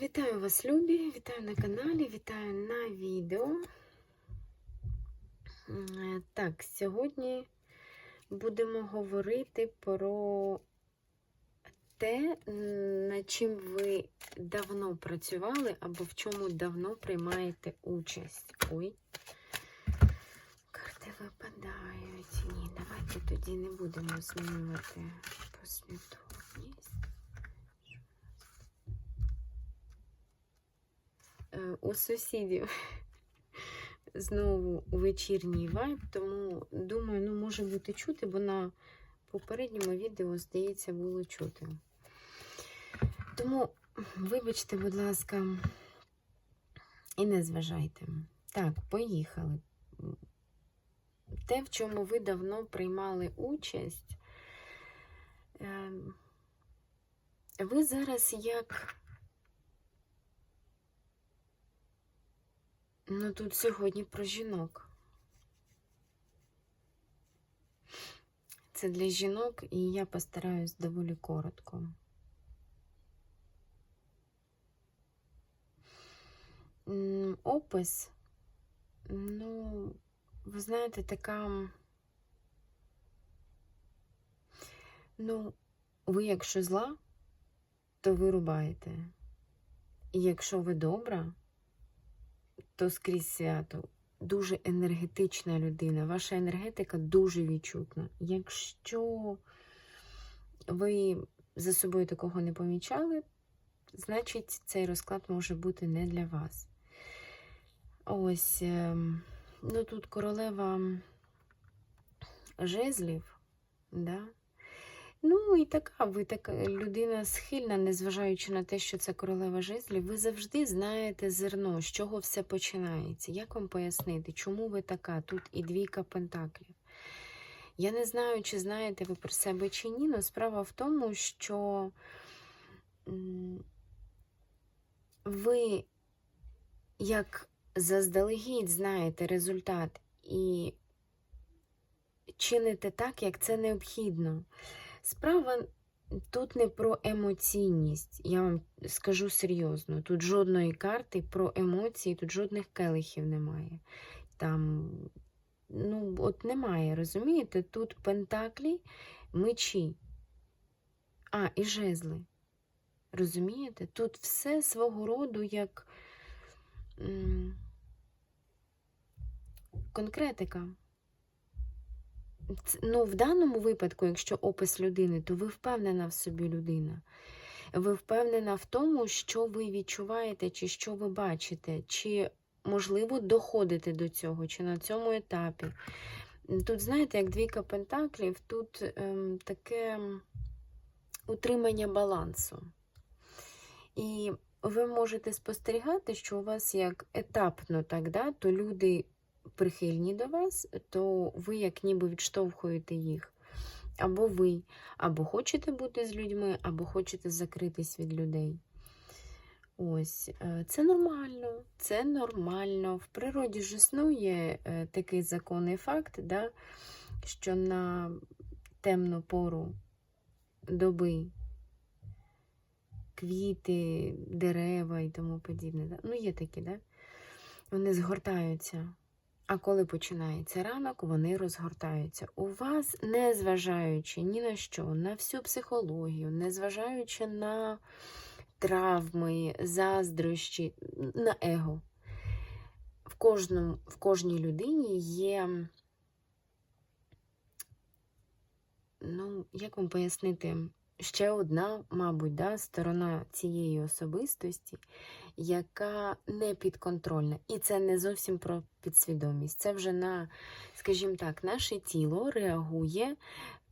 Вітаю вас, любі! Вітаю на каналі, вітаю на відео. Е, Так, сьогодні будемо говорити про те, над чим ви давно працювали або в чому давно приймаєте участь. Ой, карти випадають. Ні, давайте тоді не будемо змінювати послідовність. У сусідів знову вечірній вайб, тому думаю, ну може бути чути, бо на попередньому відео, здається, було чути. Тому, вибачте, будь ласка, і не зважайте. Так, поїхали. Те, в чому ви давно приймали участь, ем, ви зараз як Ну, тут сьогодні про жінок. Це для жінок, і я постараюсь доволі коротко. Опис, ну, ви знаєте, така. Ну, ви якщо зла, то ви рубаєте. І якщо ви добра, то скрізь свято. Дуже енергетична людина. Ваша енергетика дуже відчутна. Якщо ви за собою такого не помічали, значить цей розклад може бути не для вас. Ось, ем, ну тут королева жезлів, да? Ну, і така, ви така людина схильна, незважаючи на те, що це королева жезлів, ви завжди знаєте зерно, з чого все починається. Як вам пояснити, чому ви така? Тут і двійка пентаклів. Я не знаю, чи знаєте ви про себе чи ні, але справа в тому, що ви як заздалегідь знаєте результат і чините так, як це необхідно. Справа тут не про емоційність, я вам скажу серйозно. Тут жодної карти про емоції, тут жодних келихів немає. Там, ну, от немає, розумієте? Тут пентаклі, мечі, а, і жезли. Розумієте? Тут все свого роду як конкретика ну, в даному випадку, якщо опис людини, то ви впевнена в собі людина. Ви впевнена в тому, що ви відчуваєте, чи що ви бачите, чи, можливо, доходите до цього, чи на цьому етапі. Тут, знаєте, як двійка пентаклів, тут ем, таке утримання балансу. І ви можете спостерігати, що у вас як етапно, так, да, то люди прихильні до вас, то ви як ніби відштовхуєте їх. Або ви, або хочете бути з людьми, або хочете закритись від людей. Ось, е, це нормально, це нормально. В природі ж існує е, такий законний факт, да, що на темну пору доби квіти, дерева і тому подібне. Да? Ну, є такі, да? вони згортаються. А коли починається ранок, вони розгортаються. У вас, незважаючи ні на що, на всю психологію, незважаючи на травми, заздрощі, на его, в, кожному, в кожній людині є, ну, як вам пояснити, ще одна, мабуть, да, сторона цієї особистості, яка не підконтрольна. І це не зовсім про підсвідомість. Це вже на, скажімо так, наше тіло реагує.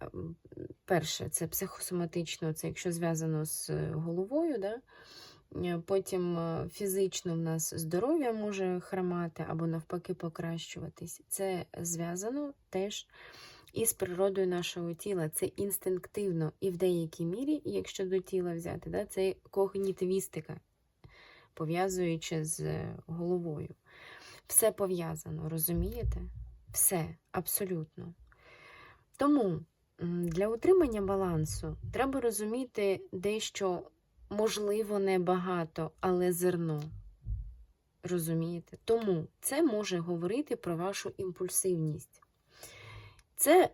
Ем, перше, це психосоматично, це якщо зв'язано з головою. Да? Е, потім е, фізично в нас здоров'я може хромати або навпаки покращуватись. Це зв'язано теж із природою нашого тіла. Це інстинктивно і в деякій мірі, якщо до тіла взяти, да, це когнітивістика, пов'язуючи з головою. Все пов'язано, розумієте? Все, абсолютно. Тому для утримання балансу треба розуміти дещо можливо, небагато, але зерно. Розумієте? Тому це може говорити про вашу імпульсивність. Це,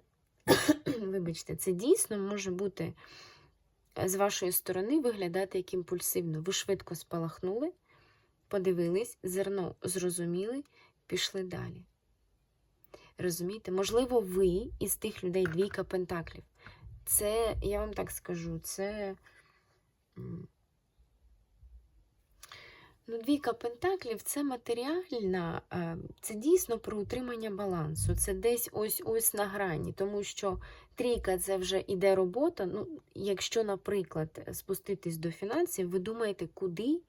вибачте, це дійсно може бути е, з вашої сторони виглядати як імпульсивно. Ви швидко спалахнули, подивились, зерно зрозуміли, пішли далі. Розумієте? Можливо, ви із тих людей двійка пентаклів. Це, я вам так скажу, це. Ну, двійка пентаклів це матеріальна, е, це дійсно про утримання балансу. Це десь ось ось на грані, тому що трійка це вже іде робота. Ну, якщо, наприклад, спуститись до фінансів, ви думаєте, куди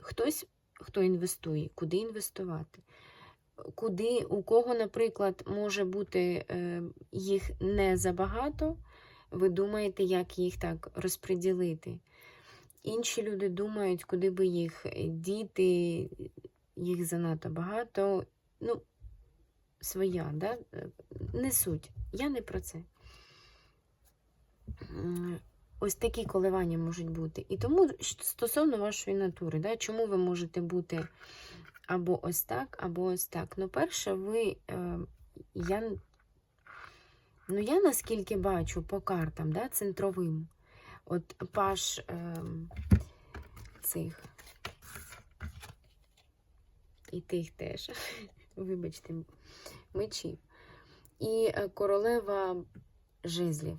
хтось, хто інвестує, куди інвестувати. Куди, у кого, наприклад, може бути е, їх не забагато, ви думаєте, як їх так розподілити. Інші люди думають, куди би їх діти, їх занадто багато. Ну, своя, да? не суть. Я не про це. Ось такі коливання можуть бути. І тому стосовно вашої натури, да? чому ви можете бути або ось так, або ось так. Ну, перше, ви. Е, я, ну, я наскільки бачу по картам, да, центровим. От паш ем, цих і тих теж, вибачте, мечів. І е, королева жезлів.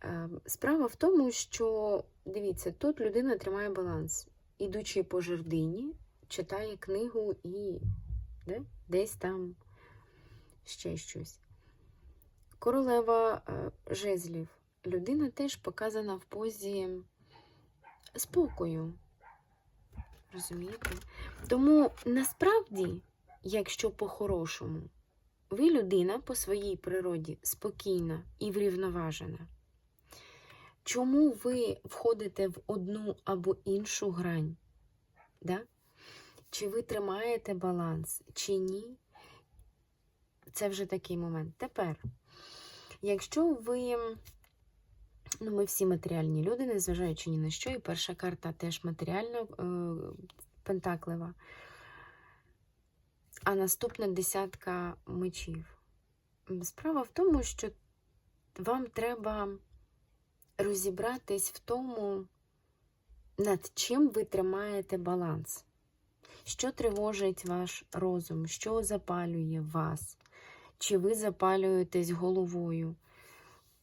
Ем, Справа в тому, що, дивіться, тут людина тримає баланс. Ідучи по жердині, читає книгу і де? десь там ще щось. Королева е, жезлів людина теж показана в позі спокою. Розумієте? Тому насправді, якщо по-хорошому, ви людина по своїй природі спокійна і врівноважена. Чому ви входите в одну або іншу грань? Да? Чи ви тримаєте баланс, чи ні? Це вже такий момент. Тепер, якщо ви Ну, ми всі матеріальні люди, незважаючи ні на що. І перша карта теж матеріальна, е, пентаклева. А наступна десятка мечів. Справа в тому, що вам треба розібратись в тому, над чим ви тримаєте баланс. Що тривожить ваш розум, що запалює вас? Чи ви запалюєтесь головою?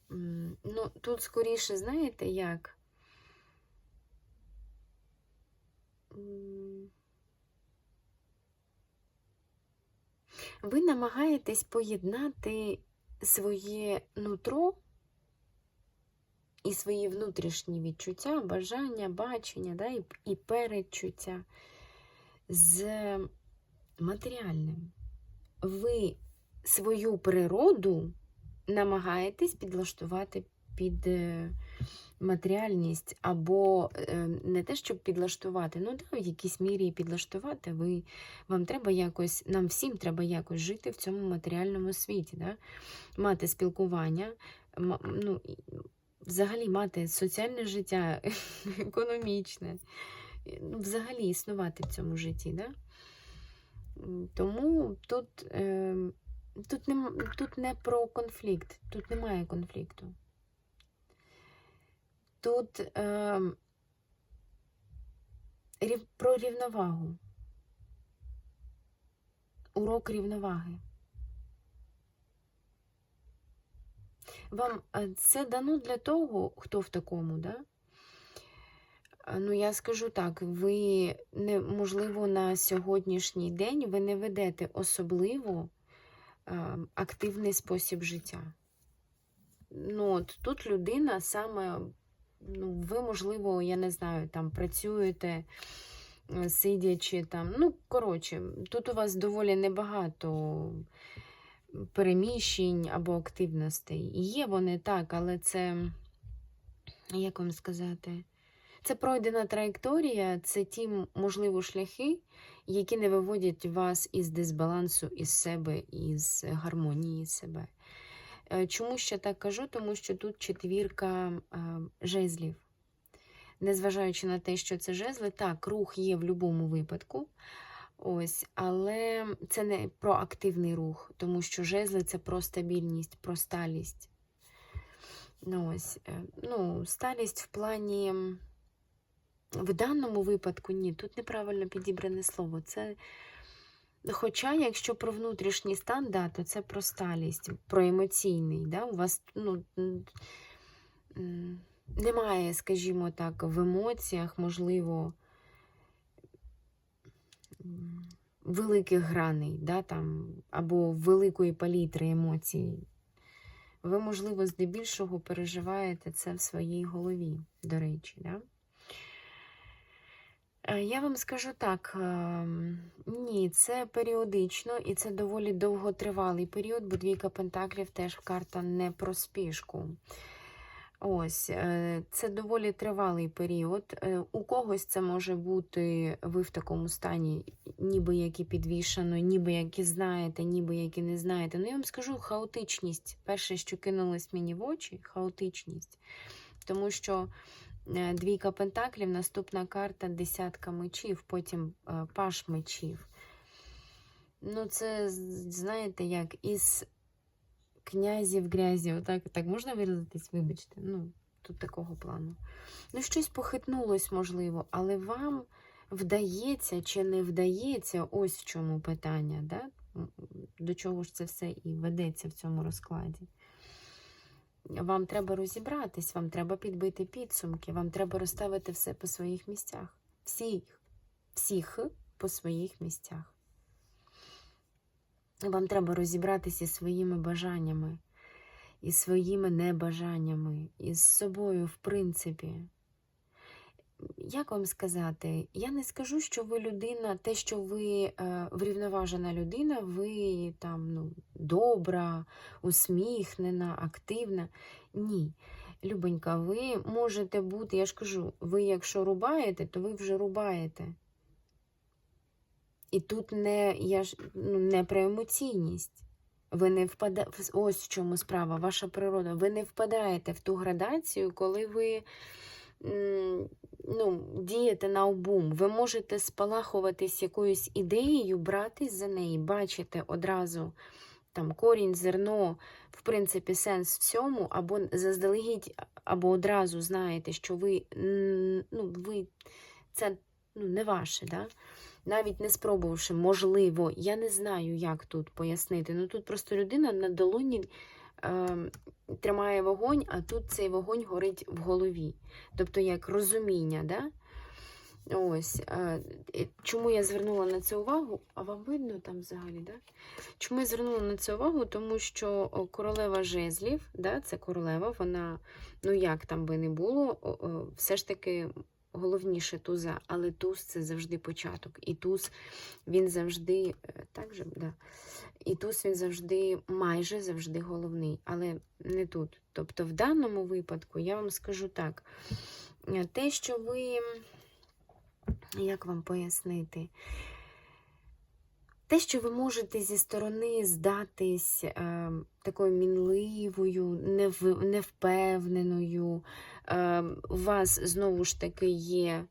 Ну, тут скоріше, знаєте, як? Ви намагаєтесь поєднати своє нутро і свої внутрішні відчуття, бажання, бачення, да, і, і передчуття з матеріальним. Ви свою природу намагаєтесь підлаштувати під е, матеріальність, або е, не те, щоб підлаштувати, ну да, в якійсь мірі підлаштувати, ви, вам треба якось, нам всім треба якось жити в цьому матеріальному світі, да? мати спілкування, ну, взагалі мати соціальне життя, економічне, ну, взагалі існувати в цьому житті. Да? Тому тут. Е, Тут не, тут не про конфлікт, тут немає конфлікту. Тут е, про рівновагу. Урок рівноваги. Вам е, це дано для того, хто в такому, да? Е, Ну, я скажу так, ви не, можливо, на сьогоднішній день ви не ведете особливо активний спосіб життя. Ну, от тут людина саме, ну, ви, можливо, я не знаю, там працюєте, е, сидячи там. Ну, коротше, тут у вас доволі небагато переміщень або активностей. Є вони так, але це, як вам сказати, це пройдена траєкторія, це ті, можливо, шляхи, які не виводять вас із дисбалансу із себе, із гармонії себе. Е, Чому ще так кажу? Тому що тут четвірка е, жезлів. незважаючи на те, що це жезли, так, рух є в будь-якому випадку. Ось, але це не про активний рух, тому що жезли це про стабільність, про сталість. Ну, ось, е, ну, сталість в плані. В даному випадку ні, тут неправильно підібране слово. Це, Хоча, якщо про внутрішній стан, да, то це про сталість, про емоційний. Да? У вас ну, немає, скажімо так, в емоціях, можливо, великих граней, да, там, або великої палітри емоцій. Ви, можливо, здебільшого переживаєте це в своїй голові, до речі. Да? Е, Я вам скажу так, ем, ні, це періодично і це доволі довготривалий період, бо двійка пентаклів теж карта не про спішку. Ось, е, це доволі тривалий період. Е, У когось це може бути ви в такому стані, ніби як і підвішано, ніби як і знаєте, ніби як і не знаєте. Ну, я вам скажу хаотичність. Перше, що кинулось мені в очі, хаотичність. Тому що двійка пентаклів, наступна карта десятка мечів, потім е, паш мечів. Ну, це, знаєте, як із князів грязі, отак, так можна виразитись, вибачте. Ну, тут такого плану. Ну, щось похитнулось, можливо, але вам вдається чи не вдається, ось в чому питання, да? До чого ж це все і ведеться в цьому розкладі. Вам треба розібратись, вам треба підбити підсумки, вам треба розставити все по своїх місцях. Всіх, всіх по своїх місцях. Вам треба розібратися зі своїми бажаннями, і своїми небажаннями, і з собою, в принципі. Як вам сказати, я не скажу, що ви людина, те, що ви е, врівноважена людина, ви там ну, добра, усміхнена, активна. Ні. Любонька, ви можете бути, я ж кажу, ви якщо рубаєте, то ви вже рубаєте. І тут не, я ж, ну, не про емоційність. Ви не впада... Ось в чому справа, ваша природа. Ви не впадаєте в ту градацію, коли ви ну, дієте на обум. Ви можете спалахуватись якоюсь ідеєю, братись за неї, бачите одразу там корінь, зерно, в принципі, сенс в цьому, або заздалегідь, або одразу знаєте, що ви, ну, ви це ну, не ваше. Да? навіть не спробувавши, можливо, я не знаю, як тут пояснити. Ну тут просто людина на долоні тримає вогонь, а тут цей вогонь горить в голові. Тобто як розуміння. Да? Ось, е, Чому я звернула на це увагу? А вам видно там взагалі? Да? Чому я звернула на це увагу? Тому що королева жезлів, да, це королева, вона, ну як там би не було, все ж таки головніше туза, але туз це завжди початок. І туз він завжди, е, так же, да. І туз він завжди, майже завжди головний, але не тут. Тобто, в даному випадку я вам скажу так: е, те, що ви, як вам пояснити? Те, що ви можете зі сторони здатись е, такою мінливою, нев, невпевненою, е, у вас знову ж таки є е,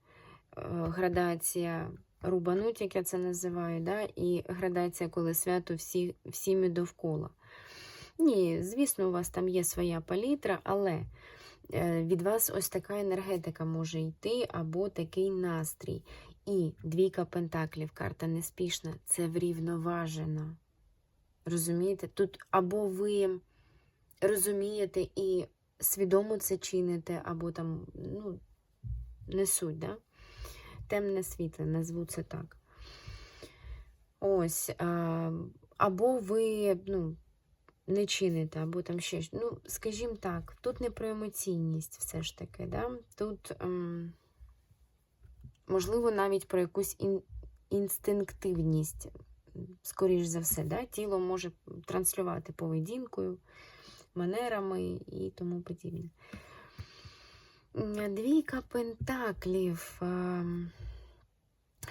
градація рубануть, як я це називаю, да? і градація, коли свято всі, всіми довкола. Ні, звісно, у вас там є своя палітра, але е, від вас ось така енергетика може йти, або такий настрій. І двійка пентаклів, карта неспішна, це врівноважена. Розумієте? Тут або ви розумієте і свідомо це чините, або там, ну, не суть, да? темне світле, назву це так. Ось. Або ви, ну, не чините, або там ще. Ну, скажімо так, тут не про емоційність все ж таки, да? Тут. Ем, можливо, навіть про якусь ін- інстинктивність, скоріш за все, да? тіло може транслювати поведінкою, манерами і тому подібне. Двійка пентаклів.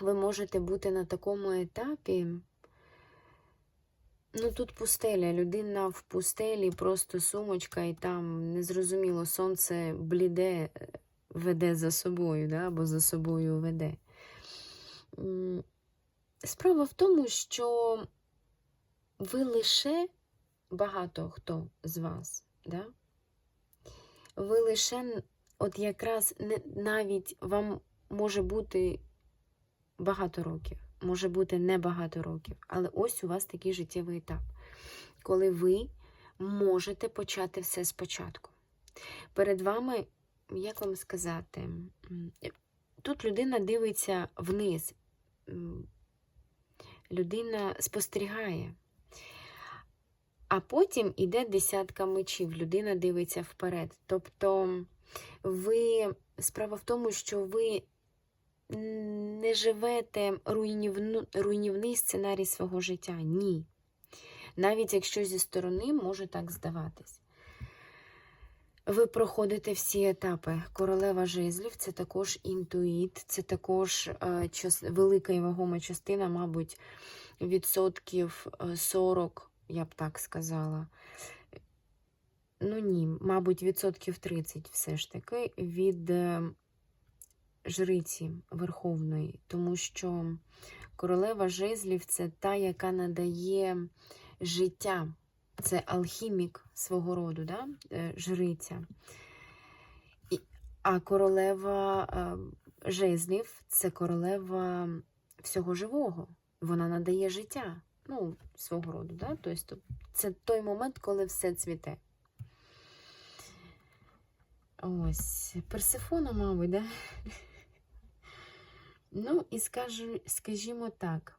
Ви можете бути на такому етапі. Ну, тут пустеля, людина в пустелі, просто сумочка, і там незрозуміло, сонце бліде, веде за собою, да, або за собою веде. Справа в тому, що ви лише багато хто з вас, да? ви лише от якраз навіть вам може бути багато років, може бути не багато років, але ось у вас такий життєвий етап, коли ви можете почати все спочатку. Перед вами, як вам сказати, тут людина дивиться вниз, людина спостерігає. А потім іде десятка мечів, людина дивиться вперед. Тобто ви справа в тому, що ви не живете руйнівну, руйнівний сценарій свого життя. Ні. Навіть якщо зі сторони може так здаватись. Ви проходите всі етапи. Королева жезлів це також інтуїт, це також е, велика і вагома частина, мабуть, відсотків е, 40, я б так сказала. Ну ні, мабуть, відсотків 30 все ж таки від е, жриці Верховної, тому що королева жезлів це та, яка надає життя. Це алхімік свого роду, да? е, жриця. А королева е, жезлів це королева всього живого. Вона надає життя. Ну, свого роду, да? Тобто, це той момент, коли все цвіте. Ось, Персифона, мабуть, да? Ну, і скажу, скажімо так.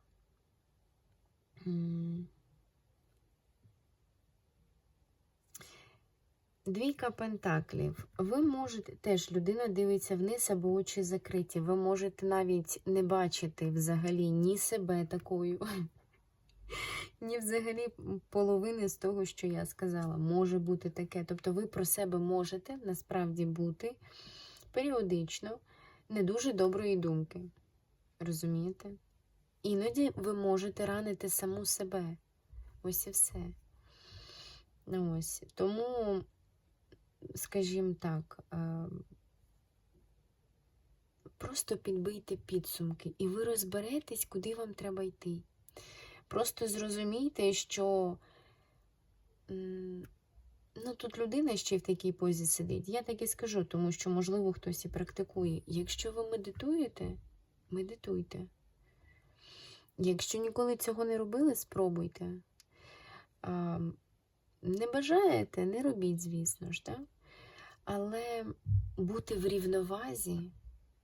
Двійка пентаклів. Ви можете теж людина дивиться вниз або очі закриті. Ви можете навіть не бачити взагалі ні себе такою, ні взагалі половини з того, що я сказала. Може бути таке. Тобто ви про себе можете насправді бути періодично не дуже доброї думки. Розумієте? Іноді ви можете ранити саму себе. Ось і все. Ось. Тому скажімо так, е, просто підбийте підсумки, і ви розберетесь, куди вам треба йти. Просто зрозумійте, що ну, тут людина ще в такій позі сидить. Я так і скажу, тому що, можливо, хтось і практикує. Якщо ви медитуєте, медитуйте. Якщо ніколи цього не робили, спробуйте. Не бажаєте, не робіть, звісно ж, так? Але бути в рівновазі,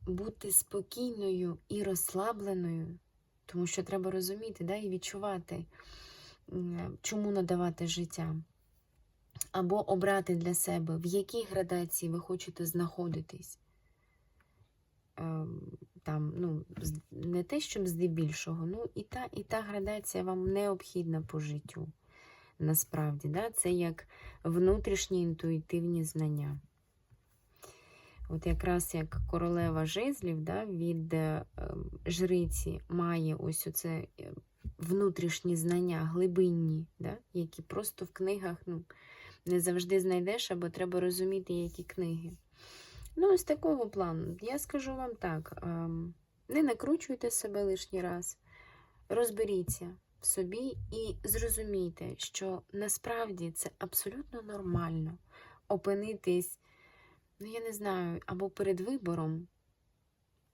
бути спокійною і розслабленою, тому що треба розуміти да, і відчувати, чому надавати життя. Або обрати для себе, в якій градації ви хочете знаходитись. Ем, Там, ну, не те, щоб здебільшого, ну і та, і та градація вам необхідна по життю. Насправді, да? це як внутрішні інтуїтивні знання. От якраз як королева жезлів да, від е, ем, жриці має ось оце е, внутрішні знання, глибинні, да, які просто в книгах ну, не завжди знайдеш, або треба розуміти, які книги. Ну, з такого плану, я скажу вам так: ем, не накручуйте себе лишній раз, розберіться в собі і зрозумійте, що насправді це абсолютно нормально опинитись, ну я не знаю, або перед вибором,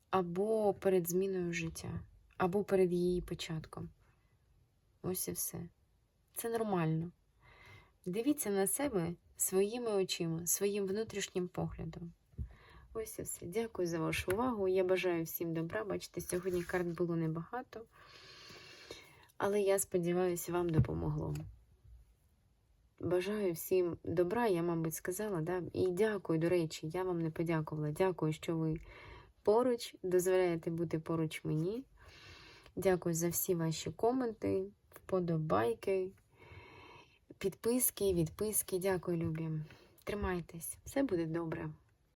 або перед зміною життя, або перед її початком. Ось і все. Це нормально. Дивіться на себе своїми очима, своїм внутрішнім поглядом. Ось і все. Дякую за вашу увагу. Я бажаю всім добра. Бачите, сьогодні карт було небагато. Але я сподіваюся, вам допомогло. Бажаю всім добра, я, мабуть, сказала, да? І дякую, до речі, я вам не подякувала. Дякую, що ви поруч, дозволяєте бути поруч мені. Дякую за всі ваші коменти, вподобайки, підписки, відписки. Дякую, любі. Тримайтесь, все буде добре.